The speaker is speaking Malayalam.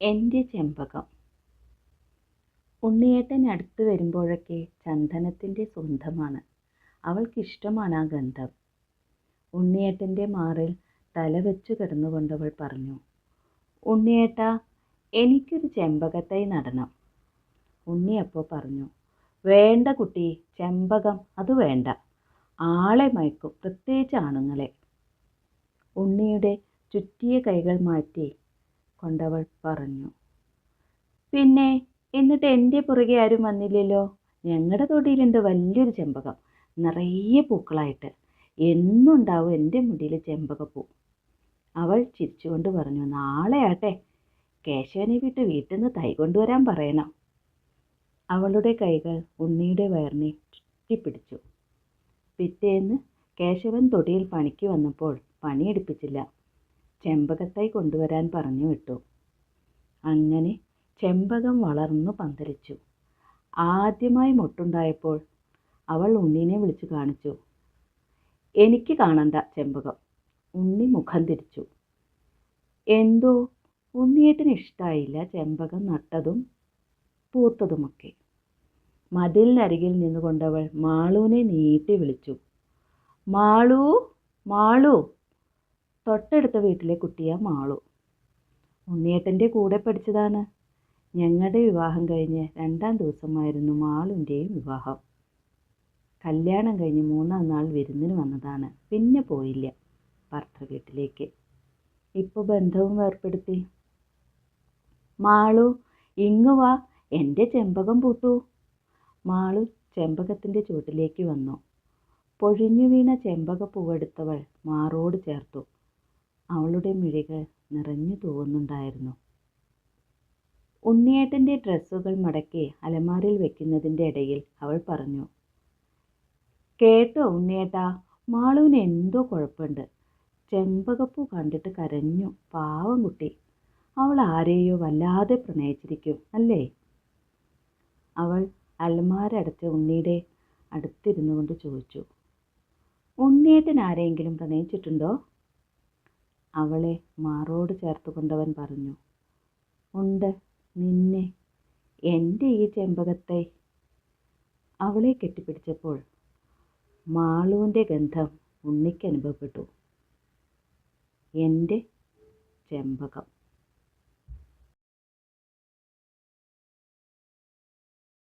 എന്റെ ചെമ്പകം. ഉണ്ണിയേട്ടൻ അടുത്ത് വരുമ്പോഴൊക്കെ ചന്ദനത്തിന്റെ സ്വന്തമാണ്. അവൾക്കിഷ്ടമാണ് ആ ഗന്ധം. ഉണ്ണിയേട്ടന്റെ മാറിൽ തല വെച്ചു കിടന്നുകൊണ്ടവൾ പറഞ്ഞു ഉണ്ണിയേട്ട എനിക്കൊരു ചെമ്പകത്തൈ നടണം. ഉണ്ണി അപ്പോൾ പറഞ്ഞു വേണ്ട കുട്ടി ചെമ്പകം അത് വേണ്ട. ആളെ മയക്കും പ്രത്യേകിച്ച് ആണുങ്ങളെ. ഉണ്ണിയുടെ ചുറ്റിയ കൈകൾ മാറ്റി കൊണ്ടവൾ പറഞ്ഞു. പിന്നെ എന്നിട്ട് എന്റെ പുറകെ ആരും വന്നില്ലല്ലോ? ഞങ്ങളുടെ തൊടിയിലുണ്ട് വലിയൊരു ചെമ്പകം നിറയെ പൂക്കളായിട്ട്. എന്നുണ്ടാവും എന്റെ മുടിയിൽ ചെമ്പകപ്പൂ. അവൾ ചിരിച്ചുകൊണ്ട് പറഞ്ഞു നാളെ ആട്ടെ കേശവനെ വിട്ട് വീട്ടിൽ നിന്ന് തൈ കൊണ്ടുവരാൻ പറയണം. അവളുടെ കൈകൾ ഉണ്ണിയുടെ വയറിനെ ചുറ്റിപ്പിടിച്ചു. പിറ്റേന്ന് കേശവൻ തൊടിയിൽ പണിക്ക് വന്നപ്പോൾ പണിയെടുപ്പിച്ചില്ല. ചെമ്പകത്തൈ കൊണ്ടുവരാൻ പറഞ്ഞു വിട്ടു. അങ്ങനെ ചെമ്പകം വളർന്നു പന്തലിച്ചു. ആദ്യമായി മൊട്ടുണ്ടായപ്പോൾ അവൾ ഉണ്ണിനെ വിളിച്ചു കാണിച്ചു. എനിക്ക് കാണണ്ട ചെമ്പകം. ഉണ്ണി മുഖം തിരിച്ചു. എന്തോ? ഉണ്ണിയേട്ടന് ഇഷ്ടമായില്ല ചെമ്പകം നട്ടതും പൂത്തതുമൊക്കെ. മതിലിനരികിൽ നിന്നുകൊണ്ടവൾ മാളുവിനെ നീട്ടി വിളിച്ചു. മാളു മാളു. തൊട്ടടുത്ത വീട്ടിലെ കുട്ടിയാ മാളു. ഉണ്ണിയേട്ടന്റെ കൂടെ പഠിച്ചതാണ്. ഞങ്ങളുടെ വിവാഹം കഴിഞ്ഞ് രണ്ടാം ദിവസമായിരുന്നു മാളുന്റെയും വിവാഹം. കല്യാണം കഴിഞ്ഞ് മൂന്നാം നാൾ വിരുന്നിന് വന്നതാണ്. പിന്നെ പോയില്ല ഭർത്തൃ വീട്ടിലേക്ക്. ഇപ്പോൾ ബന്ധവും ഏർപ്പെടുത്തി മാളു ഇങ്ങു വാ എന്റെ ചെമ്പകം പൂട്ടു. മാളു ചെമ്പകത്തിന്റെ ചുവട്ടിലേക്ക് വന്നു. പൊഴിഞ്ഞു വീണ ചെമ്പക പൂവെടുത്തവൾ മാറോട് ചേർത്തു. അവളുടെ മിഴികൾ നിറഞ്ഞു തൂവുന്നുണ്ടായിരുന്നു. ഉണ്ണിയേട്ടന്റെ ഡ്രസ്സുകൾ മടക്കി അലമാരയിൽ വെക്കുന്നതിന്റെ ഇടയിൽ അവൾ പറഞ്ഞു കേട്ടോ ഉണ്ണിയേട്ടാ മാളുവിന് എന്തോ കുഴപ്പമുണ്ട് ചെമ്പകപ്പൂ കണ്ടിട്ട് കരഞ്ഞു. പാവം കുട്ടി. അവൾ ആരെയോ വല്ലാതെ പ്രണയിച്ചിരിക്കും അല്ലേ? അവൾ അലമാരടച്ച ഉണ്ണിയുടെ അടുത്തിരുന്നു കൊണ്ട് ചോദിച്ചു ഉണ്ണിയേട്ടൻ ആരെങ്കിലും പ്രണയിച്ചിട്ടുണ്ടോ? അവളെ മാറോട് ചേർത്തുകൊണ്ടവൻ പറഞ്ഞു ഉണ്ട് നിന്നെ. എന്റെ ഈ ചെമ്പകത്തെ അവളെ കെട്ടിപ്പിടിച്ചപ്പോൾ മാളുവിന്റെ ഗന്ധം ഉണ്ണിക്ക് അനുഭവപ്പെട്ടു. എന്റെ ചെമ്പകം.